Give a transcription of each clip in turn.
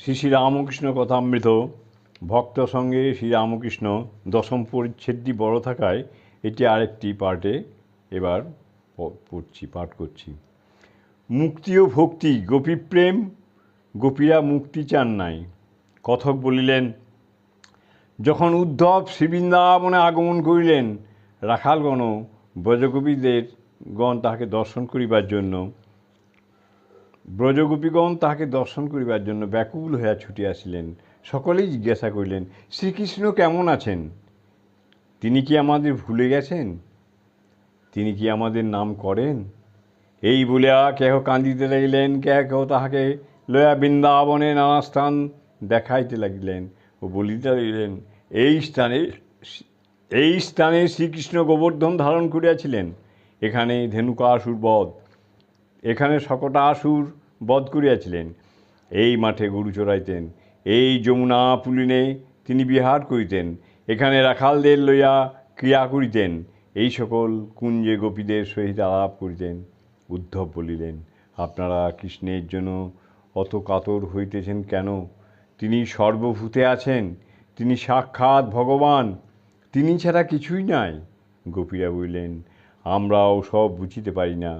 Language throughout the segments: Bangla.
শ্রী শ্রী রামকৃষ্ণ কথামৃত, ভক্ত সঙ্গে শ্রী রামকৃষ্ণ দশম পরিচ্ছেদটি বড় থাকায় এটি আরেকটি পার্টে এবার পড়ছি, পাঠ করছি। মুক্তি ও ভক্তি গোপীপ্রেম গোপীরা মুক্তি চান নাই। কথক বলিলেন, যখন উদ্ধব শ্রীবৃন্দাবনে আগমন করিলেন, রাখালগণ ব্রজগোপীদের গণ তাহাকে দর্শন করিবার জন্য ব্রজগোপীগণ তাহাকে দর্শন করিবার জন্য ব্যাকুল হইয়া ছুটিয়াছিলেন সকলেই জিজ্ঞাসা করিলেন, শ্রীকৃষ্ণ কেমন আছেন? তিনি কি আমাদের ভুলে গেছেন? তিনি কি আমাদের নাম করেন? এই বলিয়া কেহ কাঁদিতে লাগিলেন, কেহ কেহ তাহাকে লয়া বৃন্দাবনে নানা স্থান দেখাইতে লাগিলেন ও বলিতে লাগিলেন, এই স্থানে এই স্থানে শ্রীকৃষ্ণ গোবর্ধন ধারণ করিয়াছিলেন। এখানে ধেনুকাসুর বধ। এখানে সকটাসুর বধ করিয়াছিলেন। এই মাঠে গরু চড়াইতেন, এই যমুনা পুলিনে তিনি বিহার করিতেন, এখানে রাখালদের লইয়া ক্রিয়া করিতেন, এই সকল কুঞ্জে গোপীদের সহিত আলাপ করিতেন। উদ্ধব বলিলেন, আপনারা কৃষ্ণের জন্য অত কাতর হইতেছেন কেন? তিনি সর্বভূতে আছেন, তিনি সাক্ষাৎ ভগবান, তিনি ছাড়া কিছুই নাই। গোপীরা বললেন, আমরাও সব বুঝিতে পারি না,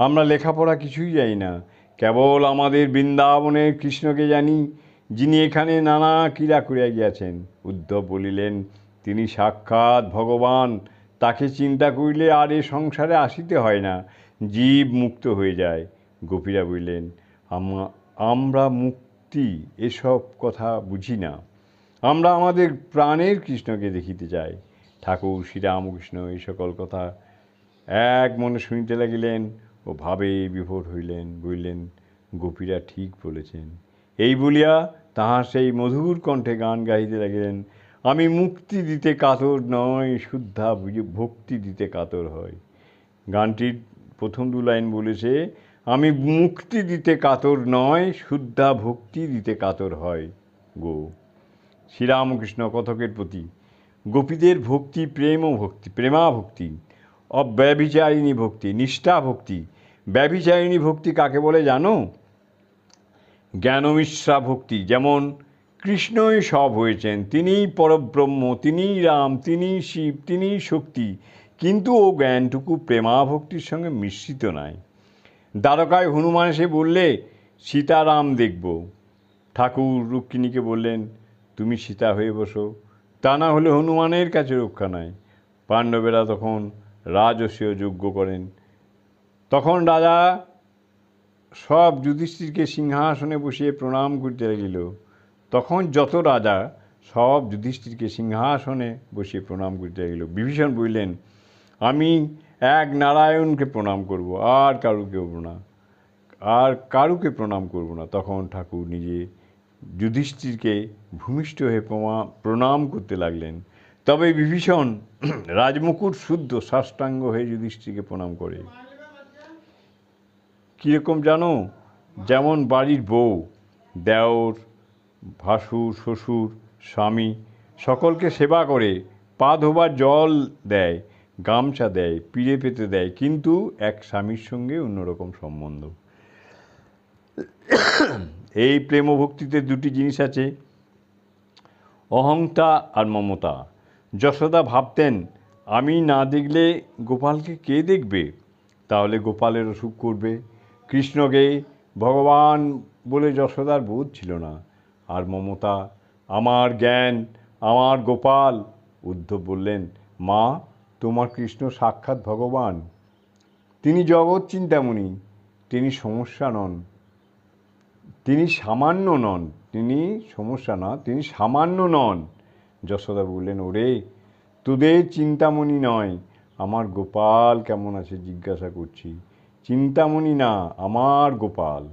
আমরা লেখাপড়া কিছুই জানি না কেবল আমাদের বৃন্দাবনের কৃষ্ণকে জানি, যিনি এখানে নানা ক্রীড়া করিয়া গিয়াছেন। উদ্ধব বলিলেন, তিনি সাক্ষাৎ ভগবান, তাকে চিন্তা করিলে আর এ সংসারে আসিতে হয় না, জীব মুক্ত হয়ে যায়। গোপীরা বললেন, আমা- আমরা মুক্তি এসব কথা বুঝি না। আমরা আমাদের প্রাণের কৃষ্ণকে দেখিতে চাই। ঠাকুর শ্রীরামকৃষ্ণ এই সকল কথা এক মনে শুনিতে লাগিলেন। ও ভাবে বিভোর হইলেন, বললেন, গোপীরা ঠিক বলেছেন। এই বলিয়া তাহার সেই মধুর কণ্ঠে গান গাইতে লাগিলেন। আমি মুক্তি দিতে কাতর নয়, শুদ্ধা ভক্তি দিতে কাতর হয়। গানটির প্রথম দু লাইন বলেছে, আমি মুক্তি দিতে কাতর নয়, শুদ্ধা ভক্তি দিতে কাতর হয়, গো। শ্রীরামকৃষ্ণ কথকের প্রতি, গোপীদের ভক্তি প্রেম ভক্তি, প্রেমা ভক্তি, অব্যভিচারিণী ভক্তি, নিষ্ঠা ভক্তি ব্যভিচারিণী ভক্তি কাকে বলে জানো? জ্ঞানমিশ্রা ভক্তি, যেমন কৃষ্ণই সব হয়েছেন, তিনিই পরব্রহ্ম, তিনিই রাম, তিনিই শিব, তিনিই শক্তি, কিন্তু ও জ্ঞানটুকু প্রেমা ভক্তির সঙ্গে মিশ্রিত নয় দ্বারকায় হনুমান এসে বললে, সীতারাম দেখব। ঠাকুর রুক্মিণীকে বললেন, তুমি সীতা হয়ে বসো। তা না হলে হনুমানের কাছে রক্ষা নাই। পাণ্ডবেরা তখন রাজস্বীয় যজ্ঞ করেন। তখন রাজা সব যুধিষ্ঠিরকে সিংহাসনে বসিয়ে প্রণাম করতে লাগিল। তখন যত রাজা সব যুধিষ্ঠিরকে সিংহাসনে বসিয়ে প্রণাম করতে লাগিল। বিভীষণ বললেন, আমি এক নারায়ণকে প্রণাম করব, আর কারুকে করব না। আর কারুকে প্রণাম করব না? তখন ঠাকুর নিজে যুধিষ্ঠিরকে ভূমিষ্ঠ হয়ে প্রণাম করতে লাগলেন। তবে বিভীষণ রাজমুকুট শুদ্ধ সাষ্টাঙ্গ হয়ে যুধিষ্ঠিরকে প্রণাম করে। কীরকম জানো? যেমন বাড়ির বউ, দেওর, ভাসুর, শ্বশুর, স্বামী, সকলকে সেবা করে, পা ধোবার জল দেয়, গামছা দেয়, পিড়ে পেতে দেয়, কিন্তু এক স্বামীর সঙ্গে অন্যরকম সম্বন্ধ। এই প্রেম ও ভক্তিতে দুটি জিনিস আছে। অহংতা আর মমতা। যশোদা ভাবতেন, আমি না দেখলে গোপালকে কে দেখবে? তাহলে গোপালের অসুখ করবে। কৃষ্ণকে ভগবান বলে যশোদার বোধ ছিল না। আর মমতা, আমার জ্ঞান, আমার গোপাল, উদ্ধব বললেন, মা, তোমার কৃষ্ণ সাক্ষাৎ ভগবান। তিনি জগৎ চিন্তামণি তিনি সমস্যা নন। তিনি সামান্য নন, তিনি সমস্যা না, তিনি সামান্য নন। যশোদা বললেন, ওরে, তোদের চিন্তামণি নয়। আমার গোপাল কেমন আছে জিজ্ঞাসা করছি। চিন্তামণি না আমার গোপাল।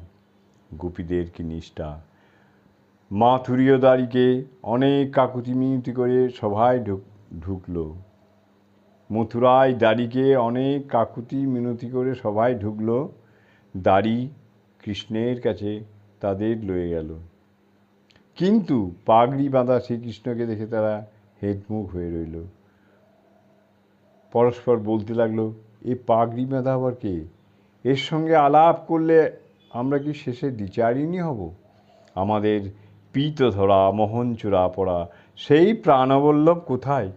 গোপীদের কি নিষ্ঠা? মাথুরীয় দাড়িকে অনেক কাকুতি মিনতি করে সভায় ঢুক, ঢুকলো। মথুরায় দাড়িকে অনেক কাকুতি মিনতি করে সভায় ঢুকলো। দাড়ি কৃষ্ণের কাছে তাদের লয়ে গেল। কিন্তু পাগড়ি বাঁধা শ্রীকৃষ্ণকে দেখে তারা হেডমুখ হয়ে রইল। পরস্পর বলতে লাগল, এ পাগড়ি বাঁধা আবার কে? এর সঙ্গে আলাপ করলে আমরা কি শেষে দ্বিচারিণী হব? আমাদের পীত ধরা মোহন চূড়া পড়া সেই প্রাণবল্লভ কোথায়?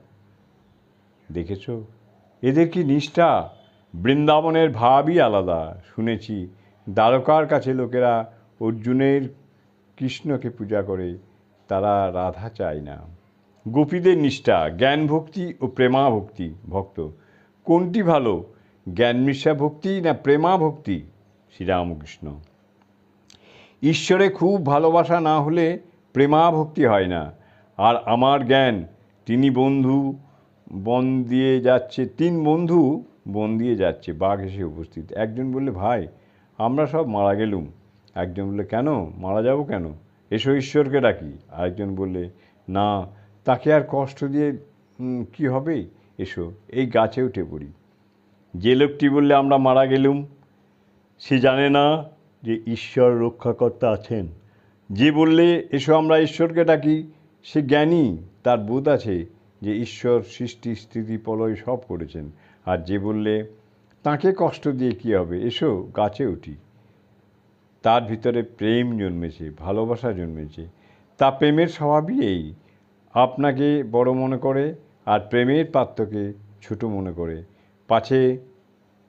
দেখেছ? এদের কি নিষ্ঠা? বৃন্দাবনের ভাবই আলাদা। শুনেছি দ্বারকার কাছে লোকেরা অর্জুনের কৃষ্ণকে পূজা করে, তারা রাধা চায় না। গোপীদের নিষ্ঠা জ্ঞান ভক্তি ও প্রেমা ভক্তি ভক্ত। কোনটি ভালো? জ্ঞান মিশা ভক্তি না প্রেমা ভক্তি? শ্রীরামকৃষ্ণ। ঈশ্বরে খুব ভালোবাসা না হলে প্রেমা ভক্তি হয় না। আর আমার জ্ঞান, তিনি বন্ধু, বন দিয়ে যাচ্ছে, তিন বন্ধু বন দিয়ে যাচ্ছে, বাঘ এসে উপস্থিত। একজন বললে, ভাই, আমরা সব মারা গেলুম। একজন বললে, কেন? মারা যাব কেন? এসো ঈশ্বরকে ডাকি। আরেকজন বললে, না, তাকে আর কষ্ট দিয়ে কি হবে? এসো, এই গাছে উঠে পড়ি। যে লোকটি বললে আমরা মারা গেলুম, সে জানে না যে ঈশ্বর রক্ষাকর্তা আছেন। যে বললে, এসো আমরা ঈশ্বরকে ডাকি, সে জ্ঞানী, তার বোধ আছে যে ঈশ্বর সৃষ্টি, স্থিতি, প্রলয় সব করেছেন। আর যে বললে, তাকে কষ্ট দিয়ে কী হবে, এসো গাছে উঠি। তার ভিতরে প্রেম জন্মেছে, ভালোবাসা জন্মেছে। তা প্রেমের স্বভাবই এই। আপনাকে বড় মনে করে, আর প্রেমের পাত্রকে ছোট মনে করে। পাছে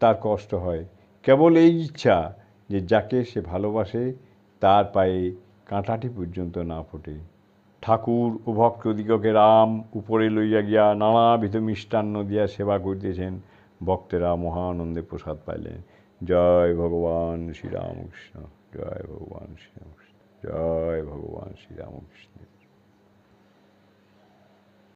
তার কষ্ট হয়। কেবল এই ইচ্ছা যে যাকে সে ভালোবাসে, তার পায়ে কাঁটাটি পর্যন্ত না ফোটে। ঠাকুর ও ভক্তদিগকে রাম উপরে লইয়া গিয়া নানাবিধ মিষ্টান্ন দিয়া সেবা করিতেছেন। ভক্তেরা মহানন্দে প্রসাদ পাইলেন। জয় ভগবান শ্রীরামকৃষ্ণ, জয় ভগবান শ্রীরামকৃষ্ণ, জয় ভগবান শ্রীরামকৃষ্ণ।